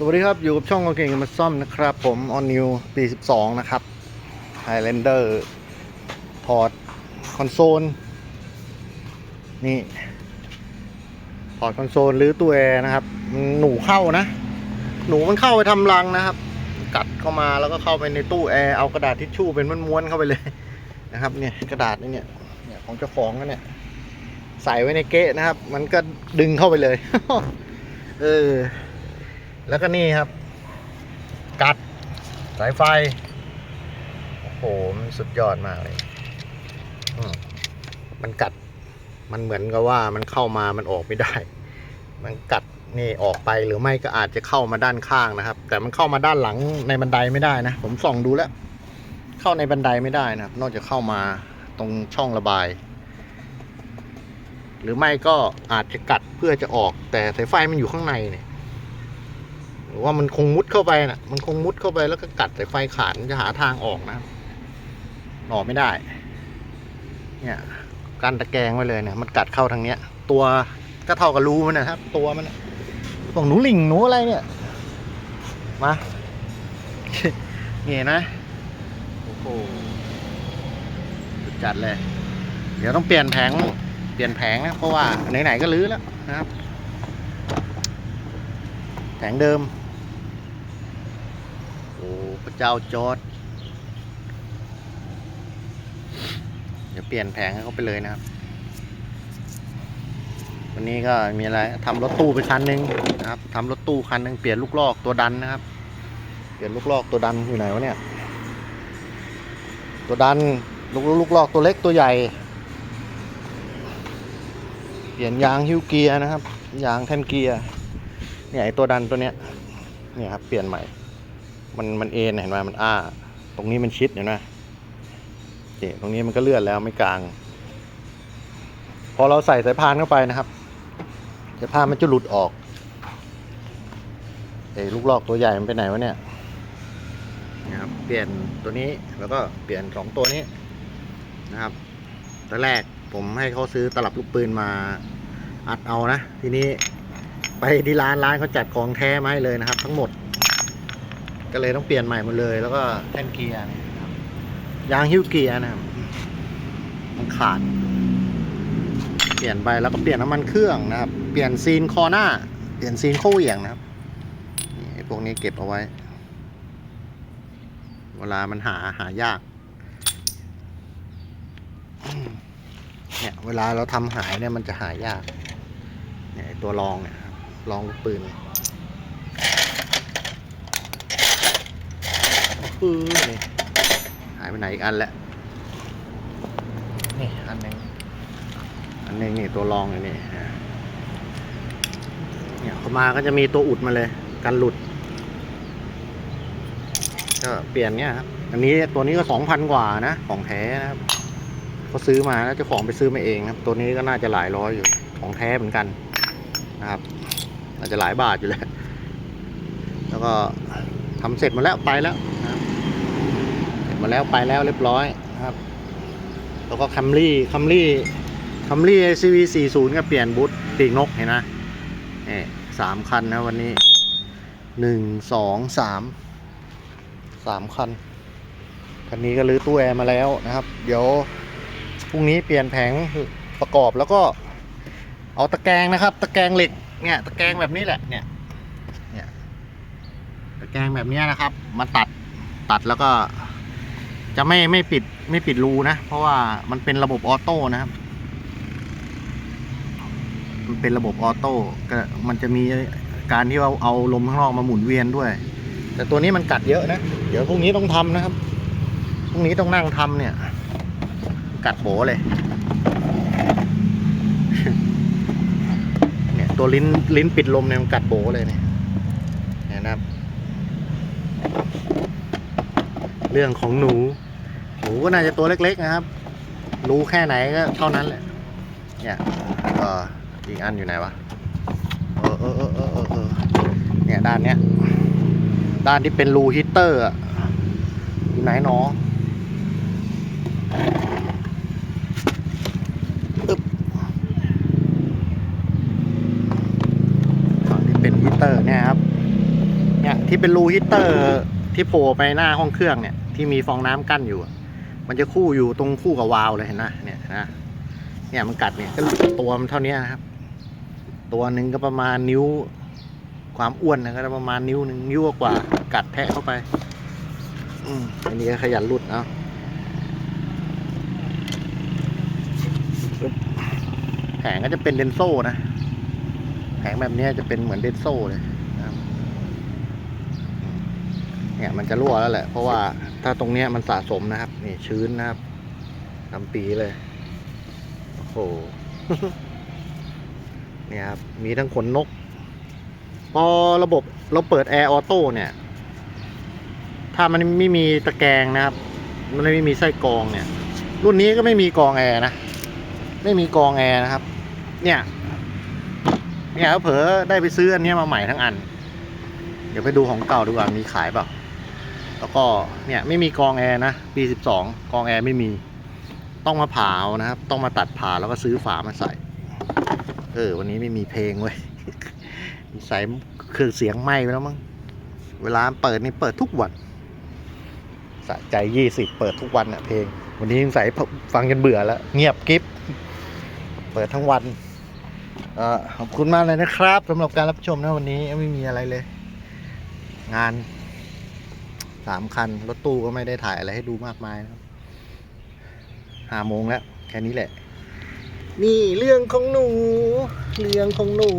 สวัสดีครับ อยู่กับช่องกางเก่งมาซ่อมนะครับ ผมออนนิวปี 12 นะครับ Highlander ถอดคอนโซล นี่ถอดคอนโซลหรือตัวแอร์นะครับ หนูเข้านะ หนูมันเข้าไปทำรังนะครับ กัดเข้ามาแล้วก็เข้าไปในตู้แอร์ เอากระดาษทิชชู่เป็นม้วนๆเข้าไปเลยนะครับ เนี่ยกระดาษนี่เนี่ยเนี่ยของเจ้าของนเนี่ย ใส่ไว้ในเก๊ะนะครับ มันก็ดึงเข้าไปเลย เออ แล้วก็นี่ครับ กัดสายไฟ โอ้โหมันสุดยอดมากเลยมมันกัด มันเหมือนกับว่ามันเข้ามามันออกไม่ได้ มันกัดนี่ออกไปหรือไม่ก็อาจจะเข้ามาด้านข้างนะครับ แต่มันเข้ามาด้านหลังในบันไดไม่ได้นะ ผมส่องดูแล้ว เข้าในบันไดไม่ได้นะครับ นอกจากเข้ามาตรงช่องระบาย หรือไม่ก็อาจจะกัดเพื่อจะออก แต่สายไฟมันอยู่ข้างในเนี่ย หรือว่ามันคงมุดเข้าไปน่ะ มันคงมุดเข้าไปแล้วก็กัดสายไฟขาดมันจะหาทางออกนะครับออกไม่ได้ เนี่ยการตะแกรงไว้เลยเนี่ย มันกัดเข้าทางเนี้ย ตัวก็เท่ากับรูมันนะครับ ตัวมันพวกหนูหลิงหนูอะไรเนี่ย มาเห็นนะโอ้โหจัดเลย เดี๋ยวต้องเปลี่ยนแผงเปลี่ยนแผงนะเพราะว่าไหนๆก็รื้อแล้วนะครับแผงเดิม พระเจ้าจอร์ดเดี๋ยวเปลี่ยนแผงให้เขาไปเลยนะครับ วันนี้ก็มีอะไรทำรถตู้ไปคันหนึ่งนะครับทำรถตู้คันหนึ่งเปลี่ยนลูกลอกตัวดันนะครับ เปลี่ยนลูกลอกตัวดันอยู่ไหนวะเนี่ย ตัวดันลูกลูกลอกตัวเล็กตัวใหญ่ เปลี่ยนยางฮิวเกียร์นะครับ ยางแท่นเกียร์เนี่ยไอตัวดันตัวเนี้ยเนี่ยครับเปลี่ยนใหม่ มันมันเอ็นเห็นไหมมันอ้า ตรงนี้มันชิดเห็นไหมเนี่ยตรงนี้มันก็เลื่อนแล้วไม่กลาง พอเราใส่สายพานเข้าไปนะครับสายพานมันจะหลุดออกไอ้ลูกลอกตัวใหญ่มันไปไหนวะเนี่ยนะครับเปลี่ยนตัวนี้แล้วก็เปลี่ยนสองตัวนี้นะครับตอนแรกผมให้เขาซื้อตลับลูกปืนมาอัดเอานะ ทีนี้ไปที่ร้านร้านเขาจัดของแท้มาให้เลยนะครับ ทั้งหมด ก็เลยต้องเปลี่ยนใหม่หมดเลย แล้วก็แท่นเกียร์เนี่ยครับยางฮิ้วเกียร์นะครับมันขาด เปลี่ยนไปแล้วก็เปลี่ยนน้ำมันเครื่องนะครับ เปลี่ยนซีนคอหน้า เปลี่ยนซีนโค้เหวี่ยงนะครับนี่พวกนี้เก็บเอาไว้ เวลามันหาหายากเนี่ยเวลาเราทำหายเนี่ยมันจะหายากเนี่ยตัวรองเนี่ยครับรองลูกปืน ปืนนี่หายไปไหนอีกอันแล้วนี่อันหนึงอันหนึงนี่ตัวรองอยู่นี่เนี่ยเข้ามาก็จะมีตัวอุดมาเลยกันหลุด ก็เปลี่ยนเนี่ยครับอันนี้ตัวนี้ก็สองพันกว่านะของแท้นะครับเขาซื้อมาแล้วเจ้าของไปซื้อมาเองนะครับ ตัวนี้ก็น่าจะหลายร้อยอยู่ของแท้เหมือนกันนะครับอาจจะหลายบาทอยู่แล้ว แล้วก็ทำเสร็จหมาแล้วไปแล้วนะครับเสร็จห มาแล้วไปแล้วเรียบร้อยนะครับ แล้วก็คัมรี่คัมรี่คัมรี่ CV 40ก็เปลี่ยนบูทปีกนกเห็นไหมนี่สามคันนะวันนี้หนึ่งสองสามสามคันคันนี้ก็รื้อตู้แอร์มาแล้วนะครับ เดี๋ยวพรุ่งนี้เปลี่ยนแผงประกอบแล้วก็เอาตะแกรงนะครับ ตะแกรงเหล็กเนี่ยตะแกรงแบบนี้แหละเนี่ยเนี่ยตะแกรงแบบนี้นะครับ มาตัดตัดแล้วก็ จะไม่ไม่ปิดไม่ปิดรูนะ เพราะว่ามันเป็นระบบออโต้นะครับ มันเป็นระบบออโต้ก็มันจะมีการที่ว่าเอาลมข้างนอกมาหมุนเวียนด้วย แต่ตัวนี้มันกัดเยอะนะ เดี๋ยวพรุ่งนี้ต้องทำนะครับพรุ่งนี้ต้องนั่งทำเนี่ย กัดโบเลยเนี่ยตัวลิ้นลิ้นปิดลมเนี่ยมันกัดโบเลยเนี่ยเนี่ยนะครับ เรื่องของหนู หนูก็น่าจะตัวเล็กๆนะครับ รู้แค่ไหนก็เท่านั้นแหละ เนี่ยก็อีกอันอยู่ไหนวะ เออเออเออเออเออเนี่ยด้านเนี้ย ด้านที่เป็นรูฮีตเตอร์อะอยู่ไหนหนออึ๊บที่เป็นฮีตเตอร์เนี่ยครับ เนี่ยที่เป็นรูฮีตเตอร์ที่โผล่ไปหน้าห้องเครื่องเนี่ยที่มีฟองน้ำกั้นอยู่ มันจะคู่อยู่ตรงคู่กับวาล์วเลยเห็นไหมเนี่ยนะเนี่ยมันกัดเนี่ยก็ตัวมันเท่านี้นะครับ ตัวหนึ่งก็ประมาณนิ้ว ความอ้วนนะก็ประมาณนิ้วหนึ่งนิ้วกว่ากัดแทะเข้าไป อืมอันนี้ก็ขยันหลุดเอาแผงก็จะเป็นเดนโซ่นะแผงแบบนี้จะเป็นเหมือนเดนโซ่เลยเนี่ยมันจะรั่วแล้วแหละ เพราะว่า ถ้าตรงเนี้ยมันสะสมนะครับ นี่ชื้นนะครับทำปีเลย โอ้โห เนี่ยครับ มีทั้งขนนก พอระบบเราเปิดแอร์ออโต้เนี่ย ถ้ามันไม่มีตะแกรงนะครับ มันไม่มีไส้กรองเนี่ย รุ่นนี้ก็ไม่มีกรองแอร์นะ ไม่มีกรองแอร์นะครับ เนี่ย เนี่ยเผลอได้ไปซื้ออันนี้มาใหม่ทั้งอัน เดี๋ยวไปดูของเก่าดีกว่า มีขายเปล่า แล้วก็เนี่ยไม่มีกองแอร์นะปีสิบสองกองแอร์ไม่มี ต้องมาผ่าเอานะครับ ต้องมาตัดผ่าแล้วก็ซื้อฝามาใส่ เออ วันนี้ไม่มีเพลงเว้ยใส่เครื่องเสียงไหม้ไปแล้วมั้ง เวลาเปิดนี่เปิดทุกวันสะใจยี่สิบเปิดทุกวันอะเพลง วันนี้ยังใส่ฟังจนเบื่อแล้ว เงียบกิฟเปิดทั้งวันอขอบคุณมากเลยนะครับสำหรับการรับชมนะวันนี้ไม่มีอะไรเลย งาน สามคัน รถตู้ก็ไม่ได้ถ่ายอะไรให้ดูมากมายนะครับห้าโมงแล้ว แค่นี้แหละ นี่เรื่องของหนู เรื่องของหนู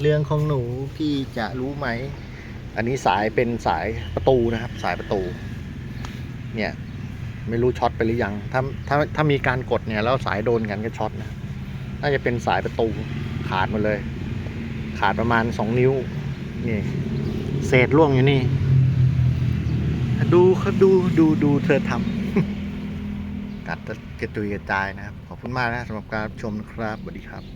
เรื่องของหนูพี่จะรู้ไหม อันนี้สายเป็นสายประตูนะครับ สายประตู เนี่ย ไม่รู้ช็อตไปหรือยัง ถ้าถ้าถ้ามีการกดเนี่ยแล้วสายโดนกันก็ช็อตนะน่าจะเป็นสายประตูขาดหมดเลย ขาดประมาณสองนิ้ว นี่ เศษร่วงอยู่นี่ ดูเขาดูดูดูเธอทำกัดกระตุยกระจายนะครับ ขอบคุณมากนะสำหรับการรับชมนะครับสวัสดีครับ